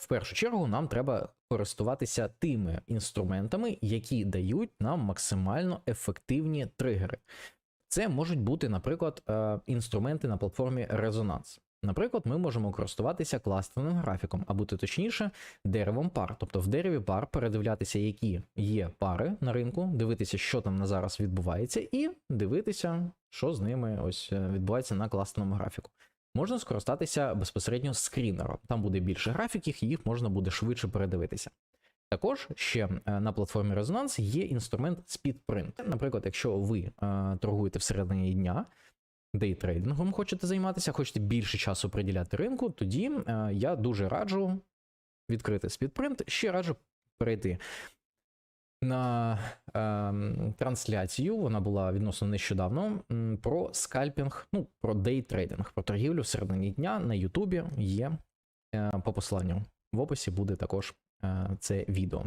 в першу чергу нам треба користуватися тими інструментами, які дають нам максимально ефективні тригери. Це можуть бути, наприклад, е, інструменти на платформі Резонанс. Наприклад, ми можемо користуватися кластерним графіком, а бути точніше, деревом пар. Тобто в дереві пар передивлятися, які є пари на ринку, дивитися, що там на зараз відбувається, і дивитися, що з ними ось е, відбувається на кластерному графіку. Можна скористатися безпосередньо скрінером. Там буде більше графіків, їх можна буде швидше передивитися. Також ще е, на платформі Резонанс є інструмент SpeedPrint. Наприклад, якщо ви е, торгуєте всередині дня, дейтрейдингом хочете займатися, хочете більше часу приділяти ринку, тоді е, я дуже раджу відкрити SpeedPrint, ще раджу перейти на ем, трансляцію. Вона була відносно нещодавно про скальпінг, ну про дейтрейдинг, про торгівлю всередині дня на Ютубі є е, по посланню. В описі буде також е, це відео.